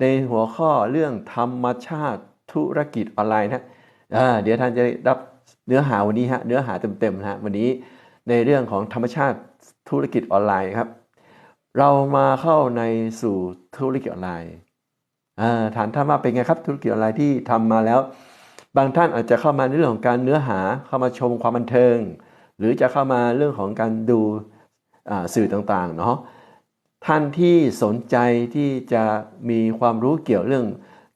ในหัวข้อเรื่องธรรมชาติธุรกิจออนไลน์นะเดี๋ยวท่านจะด้รับเนื้อหาวันนี้ฮะเนื้อหาเต็มๆนะวันนี้ในเรื่องของธรรมชาติธุรกิจออนไลน์ครับ เรามาเข้าในสู่ธุรกิจออนไลน์ฐานท่านว่าเป็นไงครับ ธุรกิจออนไลน์ที่ทำมาแล้ว บางท่านอาจจะเข้ามาในเรื่องของการเนื้อหาเข้ามาชมความบันเทิง หรือจะเข้ามาเรื่องของการดูสื่อต่างๆเนาะ ท่านที่สนใจที่จะมีความรู้เกี่ยวเรื่อง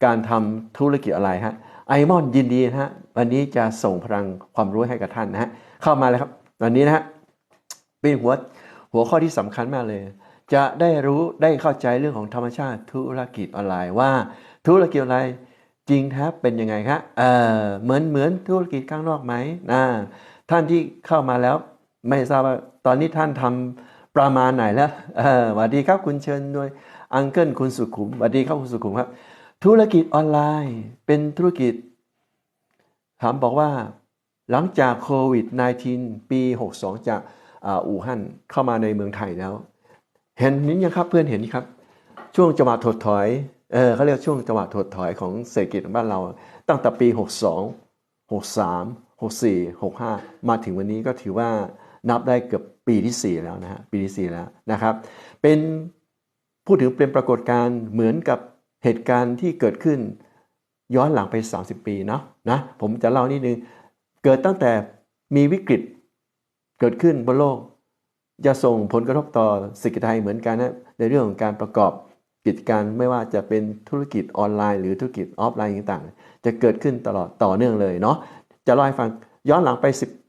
การทำธุรกิจอะไรฮะไอมอนยินดีนะฮะวันนี้จะส่งพลังความรู้ให้กับท่านนะฮะเข้ามาเลยครับวันนี้นะฮะเป็นหัวหัวข้อที่สำคัญมากเลย จะได้รู้ได้เข้าใจเรื่องของธรรมชาติธุรกิจออนไลน์ว่า ธุรกิจออนไลน์จริงแท้เป็นยังไงครับเออเหมือนเหมือนธุรกิจข้างนอกไหมนะท่านที่เข้ามาแล้วไม่ทราบว่าตอนนี้ท่านทำ ประมาณไหนแล้วสวัสดีครับคุณเชิญด้วยอังเกิลคุณสุขุมสวัสดีครับคุณสุขุมครับ ธุรกิจออนไลน์เป็นธุรกิจ ถามบอกว่า หลังจากโควิด -19 ปี 62 จากอู่ฮั่นเข้ามาในเมืองไทยแล้ว เห็นนี้ยังครับเพื่อนเห็นครับ ช่วงจังหวะถดถอยเออเขาเรียกช่วงจังหวะถดถอยของเศรษฐกิจของบ้านเรา ตั้งแต่ปี 62 63 64 65 มาถึงวันนี้ก็ถือว่า นับได้เกือบปีที่ 4 แล้วนะฮะปีที่ 4 แล้วนะครับ เป็นพูดถึงเป็นปรากฏการณ์เหมือนกับเหตุการณ์ที่เกิดขึ้นย้อนหลังไป 30 ปีเนาะนะผมจะเล่านิดนึง เกิดตั้งแต่มีวิกฤตเกิดขึ้นบนโลก จะส่งผลกระทบต่อเศรษฐกิจไทยเหมือนกันนะในเรื่องของการประกอบกิจการไม่ว่าจะเป็นธุรกิจออนไลน์ หรือธุรกิจออฟไลน์ต่างๆ จะเกิดขึ้นตลอดต่อเนื่องเลยเนาะจะเล่าให้ฟังย้อนหลังไป 10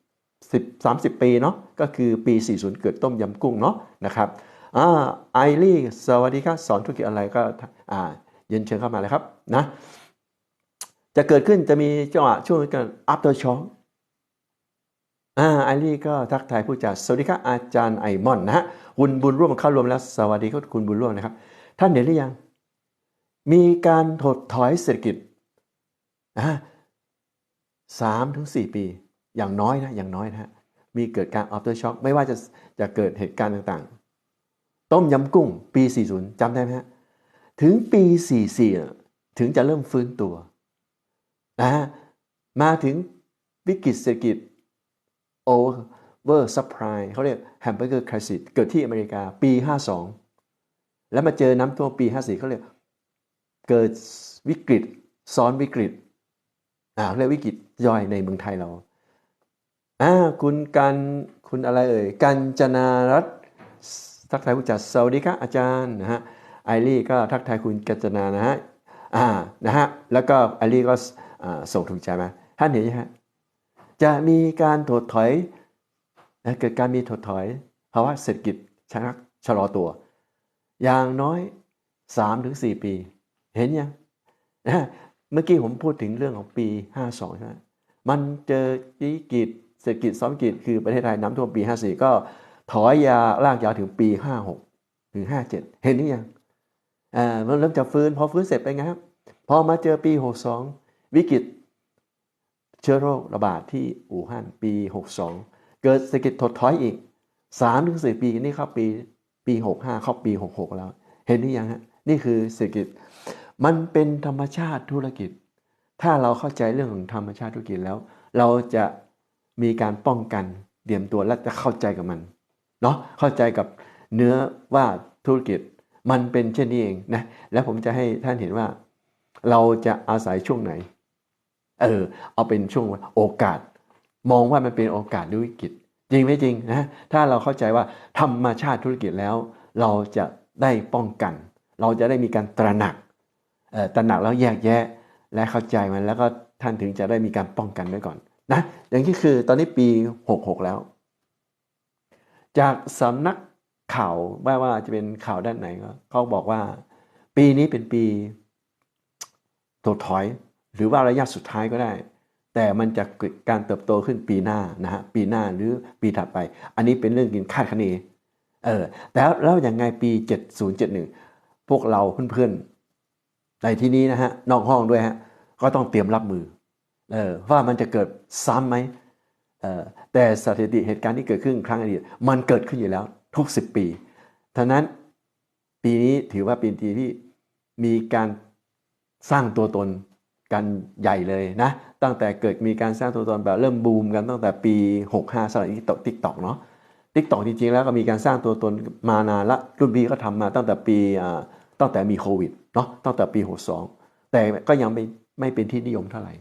10 30 ปีเนาะก็คือปี 40 เกิดต้มยำกุ้งเนาะนะครับอ่าไอรี่สวัสดีครับสอนธุรกิจออนไลน์ก็อ่าเย็นเชิญเข้ามาเลยครับนะจะเกิดขึ้นจะมีจังหวะช่วงกัน after shock อ่าไอรี่ก็ทักทายผู้จัดสวัสดีครับอาจารย์ไอมอนนะฮะคุณบุญร่วมเข้ารวมแล้วสวัสดีครับคุณบุญร่วมนะครับ ท่านเห็นหรือยัง มีการถดถอยเศรษฐกิจนะสามถึงสี่ปี อย่างน้อยนะอย่างน้อยนะฮะมีเกิดการ after shock ไม่ว่าจะจะเกิดเหตุการณ์ต่างๆ ต้มยำกุ้งปี 40จำได้ไหมฮะถึงปี 44 ถึงจะเริ่มฟื้นตัวนะฮะมาถึงวิกฤตเศรษฐกิจ over supply เขาเรียก hamburger crisis เกิดที่อเมริกาปี 52 แล้วมาเจอน้ำท่วมปี 54 เขาเรียกเกิดวิกฤตซ้อนวิกฤตอ่าเรียกวิกฤตย่อยในเมืองไทยเรา อ่าคุณกันคุณอะไรเอ่ยกัญจนารัตทักทายผู้จัดสวัสดีครับอาจารย์นะฮะไอรี่ก็ทักทายคุณกัญจนานะฮะอ่านะฮะแล้วก็ไอรี่ก็ส่งถูกใจมาท่านเห็นไหมฮะจะมีการถดถอยเกิดการมีถดถอยภาวะเศรษฐกิจชะงักชะลอตัว อย่างน้อย 3-4 ปี เห็นยังนะเมื่อกี้ผมพูดถึงเรื่องของปี 52ใช่ไหมมันเจอวิกฤต เศรษฐกิจซ้อมวิกฤตคือประเทศไทยน้ำท่วมปี 54 ก็ถอยยาลากยาวถึงปี 56 ถึง 57 เห็นหรือยังอ่ามันเริ่มจะฟื้นพอฟื้นเสร็จไปไงครับ พอมาเจอปี 62 วิกฤตเชื้อโรคระบาดที่อู่ฮั่นปี 62 เกิดเศรษฐกิจถดถอยอีก3ถึง4ปีนี่เข้าปีปี 65 เข้าปี 66 แล้ว เห็นหรือยังฮะนี่คือเศรษฐกิจมันเป็นธรรมชาติธุรกิจ ถ้าเราเข้าใจเรื่องของธรรมชาติธุรกิจแล้ว เราจะ มีการป้องกันเตรียมตัวและจะเข้าใจกับมันเนาะเข้าใจกับเนื้อว่าธุรกิจมันเป็นเช่นนี้เองนะแล้วผมจะให้ท่านเห็นว่า เราจะอาศัยช่วงไหน เออ เอาเป็นช่วงโอกาส มองว่ามันเป็นโอกาสหรือวิกฤตจริงไม่จริงนะถ้าเราเข้าใจว่าธรรมชาติธุรกิจแล้ว เราจะได้ป้องกัน เราจะได้มีการตระหนักเออตระหนักแล้วแยกแยะและเข้าใจมันแล้วก็ท่านถึงจะได้มีการป้องกันไว้ก่อน นะอย่างที่คือตอนนี้ปี 66 แล้ว จากสำนักข่าวไม่ว่าจะเป็นข่าวด้านไหนก็เขาบอกว่า ปีนี้เป็นปีถดถอย หรือว่าระยะสุดท้ายก็ได้ แต่มันจะเกิดการเติบโตขึ้นปีหน้านะฮะปีหน้าหรือปีถัดไป อันนี้เป็นเรื่องกินคาดคะเนเออแต่แล้วอย่างไงปี 7071 พวกเราเพื่อนๆในที่นี้นะฮะนอกห้องด้วยฮะก็ต้องเตรียมรับมือ เออว่ามันจะเกิดซ้ำไหมเออแต่สถิติเหตุการณ์ที่เกิดขึ้นครั้งอดีตมันเกิดขึ้นอยู่แล้วทุก 10 ปีท่านั้นปีนี้ถือว่าเป็นปีที่มีการสร้างตัวตนกันใหญ่เลยนะ ตั้งแต่เกิดมีการสร้างตัวตนแบบเริ่มบูมกันตั้งแต่ปี 65สำหรับทิกตอกทิกตอกเนาะทิกตอกจริงๆแล้วก็มีการสร้างตัวตนมานานละรุ่นพี่ก็ทำมาตั้งแต่ปีตั้งแต่มีโควิดเนาะตั้งแต่ปี 62 แต่ก็ยังไม่ไม่เป็นที่นิยมเท่าไหร่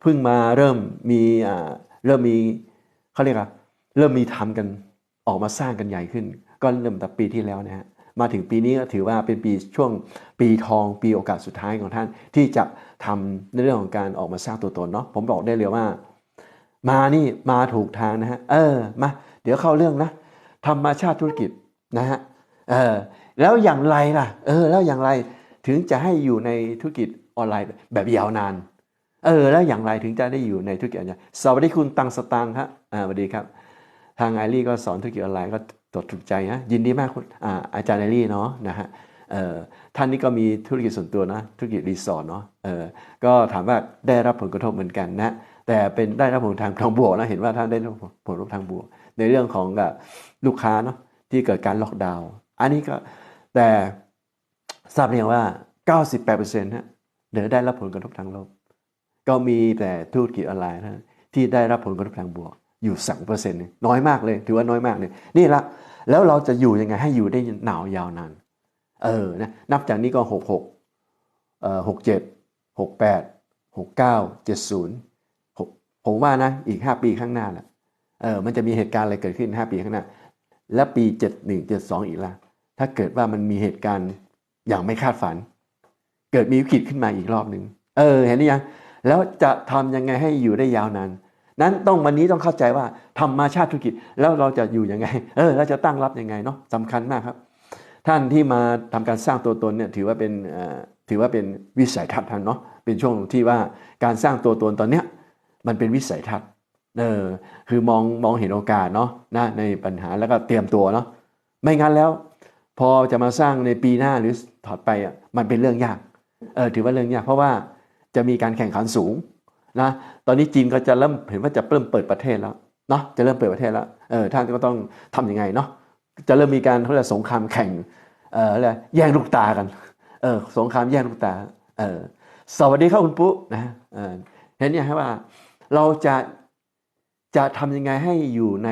เพิ่งมาเริ่มมีเริ่มมีเขาเรียกอะเริ่มมีทำกันออกมาสร้างกันใหญ่ขึ้น ก็เริ่มแต่ปีที่แล้วนะฮะมาถึงปีนี้ก็ถือว่าเป็นปีช่วงปีทองปีโอกาสสุดท้ายของท่าน ที่จะทำในเรื่องของการออกมาสร้างตัวตนเนาะผมบอกได้เลยว่า มานี่มาถูกทางนะฮะเออมาเดี๋ยวเข้าเรื่องนะธรรมชาติธุรกิจนะฮะเออแล้วอย่างไรล่ะเออแล้วอย่างไรถึงจะให้อยู่ในธุรกิจออนไลน์แบบยาวนาน เออแล้วอย่างไรถึงจะได้อยู่ในธุรกิจออนไลน์สวัสดีคุณตังสตางค์ครับอ่าสวัสดีครับ ทางไอรี่ก็สอนธุรกิจออนไลน์ก็ตดถูกใจนะยินดีมากคุณอาอาจารย์ไอรี่เนาะนะฮะเอ่อท่านนี้ก็มีธุรกิจส่วนตัวนะธุรกิจรีสอร์ทเนาะเออก็ถามว่าได้รับผลกระทบเหมือนกันนะแต่เป็นได้รับผลทางทางบวกนะเห็นว่าท่านได้รับผลกระทบทางบวก ในเรื่องของกับลูกค้าเนาะที่เกิดการล็อกดาวน์อันนี้ก็แต่ทราบเรียงว่า 98%นะเดี๋ยวได้รับผลกระทบทางลบ ก็มีแต่ธุรกิจออนไลน์นะที่ได้รับผลกระทบทางบวกอยู่สองเปอร์เซ็นต์น้อยมากเลย ถือว่าน้อยมากเลยนี่ละแล้วเราจะอยู่ยังไงให้อยู่ได้หนาวยาวนานเออนะนับจากนี้ก็หกหกเอ่อหกเจ็ดหกแปดหกเก้าเจ็ดศูนย์ผมว่านะอีกห้าปีข้างหน้าแหละเออมันจะมีเหตุการณ์อะไรเกิดขึ้นห้าปีข้างหน้า และปีเจ็ดหนึ่งเจ็ดสองอีกละถ้าเกิดว่ามันมีเหตุการณ์อย่างไม่คาดฝัน เกิดมีวิกฤตขึ้นมาอีกรอบหนึ่งเออ เห็นหรือยัง แล้วจะทำยังไงให้อยู่ได้ยาวนานนั้นต้องวันนี้ต้องเข้าใจว่าธรรมาชาติธุรกิจแล้วเราจะอยู่ยังไง เออเราจะตั้งรับยังไงเนาะสำคัญมากครับ ท่านที่มาทำการสร้างตัวตนเนี่ยถือว่าเป็นถือว่าเป็นวิสัยทัศน์ท่านเนาะเป็นช่วงที่ว่าการสร้างตัวตนตอนเนี้ยมันเป็นวิสัยทัศน์เออคือมองมองเห็นโอกาสเนาะนะในปัญหาแล้วก็เตรียมตัวเนาะไม่งั้นแล้ว พอจะมาสร้างในปีหน้าหรือถอดไปอะมันเป็นเรื่องยากเออถือว่าเรื่องยากเพราะว่า จะมีการแข่งขันสูงนะตอนนี้จีนก็จะเริ่มเห็นว่าจะเริ่มเปิดประเทศแล้วเนาะจะเริ่มเปิดประเทศแล้วเออท่านก็ต้องทำยังไงเนาะจะเริ่มมีการเขาเรียกสงครามแข่งเอออะไรแย่งลูกตากันเออสงครามแย่งลูกตาเออสวัสดีครับคุณปุ๊นะเออเห็นยังฮะว่าเราจะจะทำยังไงให้อยู่ใน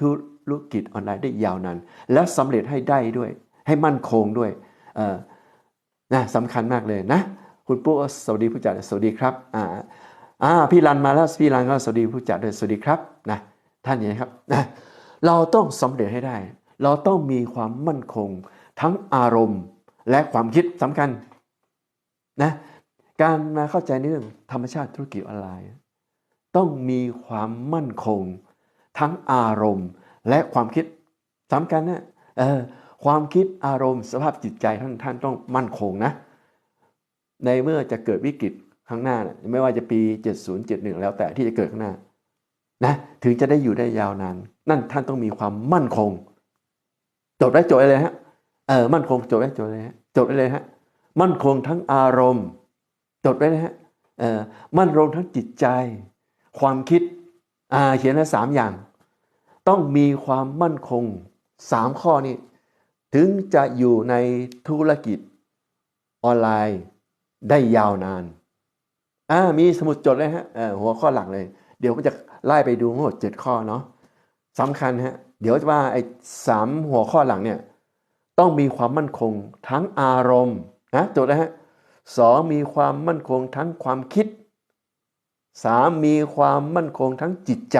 ธุรกิจออนไลน์ได้ยาวนานและสำเร็จให้ได้ด้วย ให้มั่นคงด้วยเออนะสำคัญมากเลยนะ คุณปุ๊สวัสดีผู้จัดสวัสดีครับอ่าอ่าพี่รันมาแล้วพี่รันก็สวัสดีผู้จัดด้วยสวัสดีครับนะท่านนี้ครับนะเราต้องสำเร็จให้ได้ เราต้องมีความมั่นคง ทั้งอารมณ์และความคิดสำคัญนะการมาเข้าใจในเรื่องธรรมชาติธุรกิจออนไลน์ ต้องมีความมั่นคง ทั้งอารมณ์และความคิดสำคัญนะเออความคิดอารมณ์สภาพจิตใจท่านท่านต้องมั่นคงนะ ในเมื่อจะเกิดวิกฤตข้างหน้านะไม่ว่าจะปี 70 71 แล้วแต่ที่จะเกิดข้างหน้านะถึงจะได้อยู่ได้ยาวนาน นั่นท่านต้องมีความมั่นคง จดได้จดเลยฮะเออมั่นคงจดได้จดเลยฮะจดได้เลยฮะมั่นคงทั้งอารมณ์ จดไว้เลยฮะเออมั่นคงทั้งจิตใจ ความคิดอ่าเขียนไว้สามอย่าง ต้องมีความมั่นคงสามข้อนี้ ถึงจะอยู่ในธุรกิจออนไลน์ ได้ยาวนานอ่ามีสมุดจดเลยฮะหัวข้อหลักเลย เดี๋ยวผมจะไล่ไปดูทั้งหมดเจ็ดข้อเนาะสำคัญฮะเดี๋ยวจะว่าไอ้สามหัวข้อหลังเนี่ยต้องมีความมั่นคงทั้งอารมณ์นะจดนะฮะสองมีความมั่นคงทั้งความคิดสามมีความมั่นคงทั้งจิตใจ